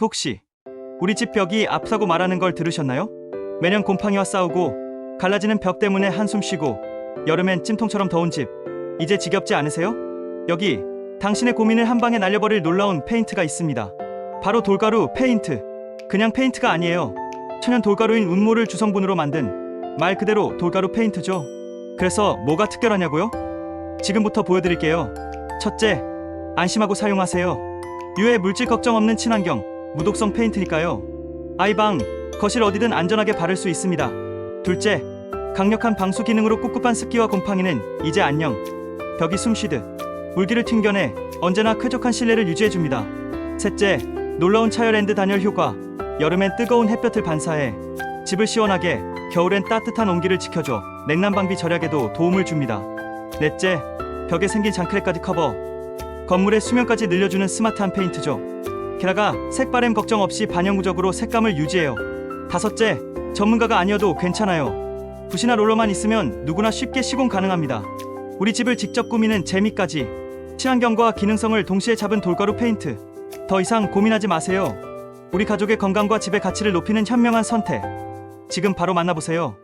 혹시 우리 집 벽이 아프다고 말하는 걸 들으셨나요? 매년 곰팡이와 싸우고 갈라지는 벽 때문에 한숨 쉬고 여름엔 찜통처럼 더운 집 이제 지겹지 않으세요? 여기 당신의 고민을 한 방에 날려버릴 놀라운 페인트가 있습니다. 바로 돌가루 페인트. 그냥 페인트가 아니에요. 천연 돌가루인 운모를 주성분으로 만든 말 그대로 돌가루 페인트죠. 그래서 뭐가 특별하냐고요? 지금부터 보여드릴게요. 첫째, 안심하고 사용하세요. 유해 물질 걱정 없는 친환경, 무독성 페인트니까요. 아이방, 거실 어디든 안전하게 바를 수 있습니다. 둘째, 강력한 방수 기능으로 꿉꿉한 습기와 곰팡이는 이제 안녕. 벽이 숨쉬듯 물기를 튕겨내 언제나 쾌적한 실내를 유지해줍니다. 셋째, 놀라운 차열엔드 단열 효과. 여름엔 뜨거운 햇볕을 반사해 집을 시원하게, 겨울엔 따뜻한 온기를 지켜줘 냉난방비 절약에도 도움을 줍니다. 넷째, 벽에 생긴 장크랙까지 커버. 건물의 수면까지 늘려주는 스마트한 페인트죠. 게다가 색바램 걱정 없이 반영구적으로 색감을 유지해요. 다섯째, 전문가가 아니어도 괜찮아요. 붓이나 롤러만 있으면 누구나 쉽게 시공 가능합니다. 우리 집을 직접 꾸미는 재미까지 친환경과 기능성을 동시에 잡은 돌가루 페인트. 더 이상 고민하지 마세요. 우리 가족의 건강과 집의 가치를 높이는 현명한 선택. 지금 바로 만나보세요.